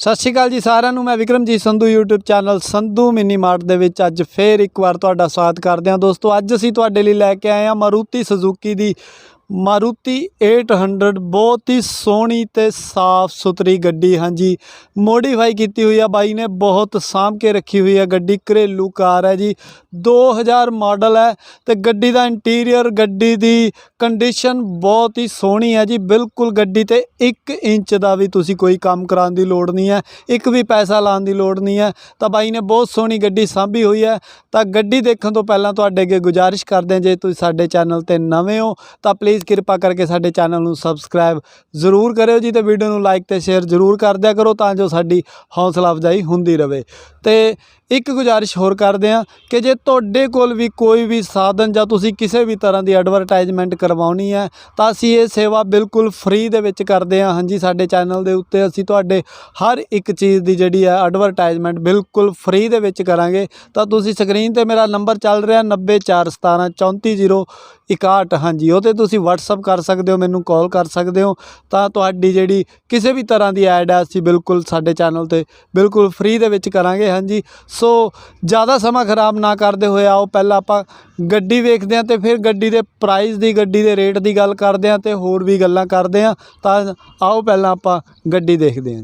ਸਤਿ ਸ਼੍ਰੀ ਅਕਾਲ ਜੀ ਸਾਰਿਆਂ ਨੂੰ, ਮੈਂ Vikramjit Sandhu, YouTube channel Sandhu mini mart ਦੇ ਵਿੱਚ ਅੱਜ ਫੇਰ ਇੱਕ ਵਾਰ ਤੁਹਾਡਾ ਸਵਾਗਤ ਕਰਦੇ ਹਾਂ। ਦੋਸਤੋ, ਅੱਜ ਅਸੀਂ ਤੁਹਾਡੇ ਲਈ ਲੈ ਕੇ ਆਏ ਹਾਂ ਮਾਰੂਤੀ ਸੁਜ਼ੂਕੀ ਦੀ ਮਾਰੂਤੀ 800 ਬਹੁਤ ਹੀ ਸੋਹਣੀ ਤੇ ਸਾਫ਼ ਸੁਥਰੀ ਗੱਡੀ, ਹਾਂਜੀ। ਮੋਡੀਫਾਈ ਕੀਤੀ ਹੋਈ ਆ ਬਾਈ ਨੇ, ਬਹੁਤ ਸਾਂਭ ਕੇ ਰੱਖੀ ਹੋਈ ਆ ਗੱਡੀ, ਘਰੇਲੂ ਕਾਰ ਹੈ ਜੀ। 2000 ਮਾਡਲ ਹੈ ਤੇ ਗੱਡੀ ਦਾ ਇੰਟੀਰੀਅਰ ਗੱਡੀ ਦੀ ਕੰਡੀਸ਼ਨ ਬਹੁਤ ਹੀ ਸੋਹਣੀ ਹੈ ਜੀ। ਬਿਲਕੁਲ ਗੱਡੀ ਤੇ 1 ਇੰਚ ਦਾ ਵੀ ਤੁਸੀਂ ਕੋਈ ਕੰਮ ਕਰਾਉਣ ਦੀ ਲੋੜ ਨਹੀਂ ਹੈ, ਇੱਕ ਵੀ ਪੈਸਾ ਲਾਉਣ ਦੀ ਲੋੜ ਨਹੀਂ ਹੈ। ਤਾਂ ਬਾਈ ਨੇ ਬਹੁਤ ਸੋਹਣੀ ਗੱਡੀ ਸਾਂਭੀ ਹੋਈ ਹੈ। ਤਾਂ ਗੱਡੀ ਦੇਖਣ ਤੋਂ ਪਹਿਲਾਂ ਤੁਹਾਡੇ ਅੱਗੇ ਗੁਜ਼ਾਰਿਸ਼ ਕਰਦੇ ਹਾਂ, ਜੇ ਤੁਸੀਂ ਸਾਡੇ ਚੈਨਲ ਤੇ ਨਵੇਂ ਹੋ ਤਾਂ ਪਲੀਜ਼ ਕਿਰਪਾ ਕਰਕੇ ਸਾਡੇ ਚੈਨਲ ਨੂੰ ਸਬਸਕ੍ਰਾਈਬ ਜ਼ਰੂਰ ਕਰਿਓ ਜੀ ਤੇ ਵੀਡੀਓ ਨੂੰ ਲਾਈਕ ਤੇ ਸ਼ੇਅਰ ਜ਼ਰੂਰ ਕਰ ਦਿਆ ਕਰੋ ਤਾਂ ਜੋ ਸਾਡੀ ਹੌਸਲਾ ਅਫਜ਼ਾਈ ਹੁੰਦੀ ਰਹੇ ਤੇ ਇੱਕ ਗੁਜ਼ਾਰਿਸ਼ ਹੋਰ ਕਰਦੇ ਹਾਂ ਕਿ ਜੇ ਤੁਹਾਡੇ ਕੋਲ ਵੀ ਕੋਈ ਵੀ ਸਾਧਨ ਜਾਂ ਤੁਸੀਂ ਕਿਸੇ ਵੀ ਤਰ੍ਹਾਂ ਦੀ ਐਡਵਰਟਾਈਜ਼ਮੈਂਟ ਕਰਵਾਉਣੀ ਹੈ, ਤਾਂ ਅਸੀਂ ਇਹ ਸੇਵਾ ਬਿਲਕੁਲ ਫ੍ਰੀ ਦੇ ਵਿੱਚ ਕਰਦੇ ਹਾਂ। ਹਾਂਜੀ, ਸਾਡੇ ਚੈਨਲ ਦੇ ਉੱਤੇ ਅਸੀਂ ਤੁਹਾਡੇ ਹਰ ਇੱਕ ਚੀਜ਼ ਦੀ ਜਿਹੜੀ ਹੈ ਐਡਵਰਟਾਈਜ਼ਮੈਂਟ ਬਿਲਕੁਲ ਫ੍ਰੀ ਦੇ ਵਿੱਚ ਕਰਾਂਗੇ। ਤਾਂ ਤੁਸੀਂ ਸਕਰੀਨ ਤੇ ਮੇਰਾ ਨੰਬਰ ਚੱਲ ਰਿਹਾ 9417 ਹਾਂਜੀ ਉਹ ਤੇ ਤੁਸੀਂ WhatsApp ਕਰ ਸਕਦੇ ਹੋ, ਮੈਨੂੰ ਕਾਲ ਕਰ ਸਕਦੇ ਹੋ, ਤਾਂ ਤੁਹਾਡੀ ਜਿਹੜੀ ਕਿਸੇ ਵੀ ਤਰ੍ਹਾਂ ਦੀ ਐਡ ਹੈ ਅਸੀਂ ਬਿਲਕੁਲ ਸਾਡੇ ਚੈਨਲ ਤੇ ਬਿਲਕੁਲ ਫ੍ਰੀ ਦੇ ਵਿੱਚ ਕਰਾਂਗੇ, ਹਾਂਜੀ। ਸੋ ਜ਼ਿਆਦਾ ਸਮਾਂ ਖਰਾਬ ਨਾ ਕਰਦੇ ਹੋਏ ਆਓ, ਪਹਿਲਾਂ ਆਪਾਂ ਗੱਡੀ ਵੇਖਦੇ ਹਾਂ ਤੇ ਫਿਰ ਗੱਡੀ ਦੇ ਪ੍ਰਾਈਸ ਦੀ, ਗੱਡੀ ਦੇ ਰੇਟ ਦੀ ਗੱਲ ਕਰਦੇ ਹਾਂ ਤੇ ਹੋਰ ਵੀ ਗੱਲਾਂ ਕਰਦੇ ਹਾਂ, ਤਾਂ ਆਓ, ਪਹਿਲਾਂ ਆਪਾਂ ਗੱਡੀ ਦੇਖਦੇ ਹਾਂ।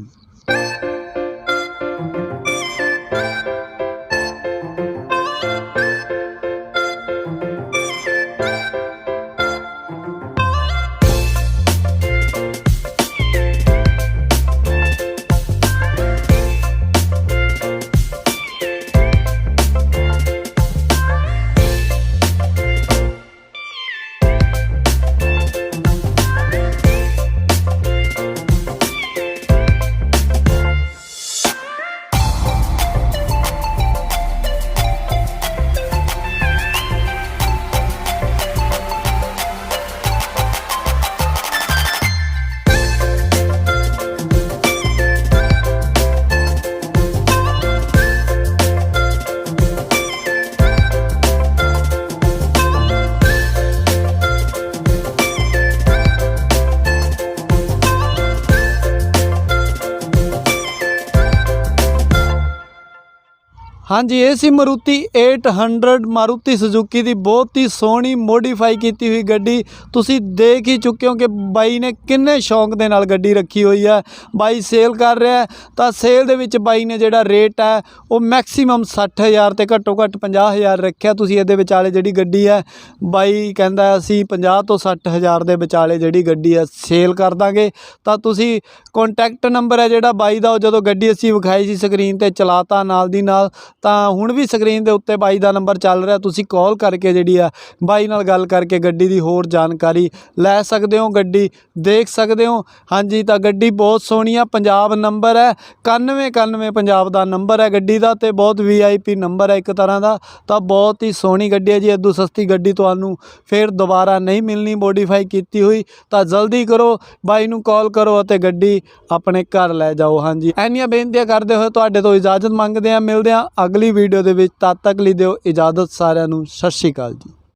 ਹਾਂਜੀ, ਇਹ ਸੀ ਮਾਰੂਤੀ 800 ਮਾਰੂਤੀ ਸੁਜ਼ੂਕੀ ਦੀ ਬਹੁਤ ਹੀ ਸੋਹਣੀ ਮੋਡੀਫਾਈ ਕੀਤੀ ਹੋਈ ਗੱਡੀ। ਤੁਸੀਂ ਦੇਖ ਹੀ ਚੁੱਕੇ ਹੋ ਕਿ ਬਾਈ ਨੇ ਕਿੰਨੇ ਸ਼ੌਂਕ ਦੇ ਨਾਲ ਗੱਡੀ ਰੱਖੀ ਹੋਈ ਹੈ ਬਾਈ ਸੇਲ ਕਰ ਰਿਹਾ ਤਾਂ ਸੇਲ ਦੇ ਵਿੱਚ ਬਾਈ ਨੇ ਜਿਹੜਾ ਰੇਟ ਹੈ ਉਹ ਮੈਕਸਿਮਮ 60000 ਤੇ ਘੱਟੋ ਘੱਟ 50000 ਰੱਖਿਆ। ਤੁਸੀਂ ਇਹਦੇ ਵਿਚਾਲੇ ਜਿਹੜੀ ਗੱਡੀ ਹੈ, ਬਾਈ ਕਹਿੰਦਾ ਅਸੀਂ 50 ਤੋਂ 60000 ਦੇ ਵਿਚਾਲੇ ਜਿਹੜੀ ਗੱਡੀ ਹੈ ਸੇਲ ਕਰ ਦਾਂਗੇ। ਤਾਂ ਤੁਸੀਂ ਕੰਟੈਕਟ ਨੰਬਰ ਹੈ ਜਿਹੜਾ ਬਾਈ ਦਾ, ਉਹ ਜਦੋਂ ਗੱਡੀ ਅਸੀਂ ਵਿਖਾਈ ਸੀ ਸਕਰੀਨ ਤੇ, ਚਲਾਤਾ ਨਾਲ ਦੀ ਨਾਲ। ਤਾਂ ਹੁਣ ਵੀ ਸਕਰੀਨ ਦੇ ਉੱਤੇ ਬਾਈ ਦਾ ਨੰਬਰ ਚੱਲ ਰਿਹਾ, ਤੁਸੀਂ ਕਾਲ ਕਰਕੇ ਜਿਹੜੀ ਆ ਬਾਈ ਨਾਲ ਗੱਲ ਕਰਕੇ ਗੱਡੀ ਦੀ ਹੋਰ ਜਾਣਕਾਰੀ ਲੈ ਸਕਦੇ ਹੋ, ਗੱਡੀ ਦੇਖ ਸਕਦੇ ਹੋ। ਹਾਂਜੀ, ਤਾਂ ਗੱਡੀ ਬਹੁਤ ਸੋਹਣੀ ਆ, ਪੰਜਾਬ ਨੰਬਰ ਹੈ 91 91 ਪੰਜਾਬ ਦਾ ਨੰਬਰ ਹੈ ਗੱਡੀ ਦਾ ਤੇ ਬਹੁਤ ਵੀਆਈਪੀ ਨੰਬਰ ਹੈ ਇੱਕ ਤਰ੍ਹਾਂ ਦਾ, ਤਾਂ ਬਹੁਤ ਹੀ ਸੋਹਣੀ ਗੱਡੀ ਹੈ ਜੀ ਇਦੋਂ ਸਸਤੀ ਗੱਡੀ ਤੁਹਾਨੂੰ ਫਿਰ ਦੁਬਾਰਾ ਨਹੀਂ ਮਿਲਣੀ ਮੋਡੀਫਾਈ ਕੀਤੀ ਹੋਈ, ਤਾਂ ਜਲਦੀ ਕਰੋ, ਬਾਈ ਨੂੰ ਕਾਲ ਕਰੋ ਅਤੇ ਗੱਡੀ ਆਪਣੇ ਘਰ ਲੈ ਜਾਓ। ਹਾਂਜੀ ਐਨੀਆਂ ਬੇਨਤੀਆਂ ਕਰਦੇ ਹੋਏ ਤੁਹਾਡੇ ਤੋਂ ਇਜਾਜ਼ਤ ਮੰਗਦੇ ਆ ਮਿਲਦੇ ਆ ਅਗਲੀ ਵੀਡੀਓ ਦੇ ਵਿੱਚ ਤਦ ਤੱਕ ਲਈ ਦਿਓ ਇਜਾਜ਼ਤ ਸਾਰਿਆਂ ਨੂੰ। ਸਤਿ ਸ਼੍ਰੀ ਅਕਾਲ ਜੀ।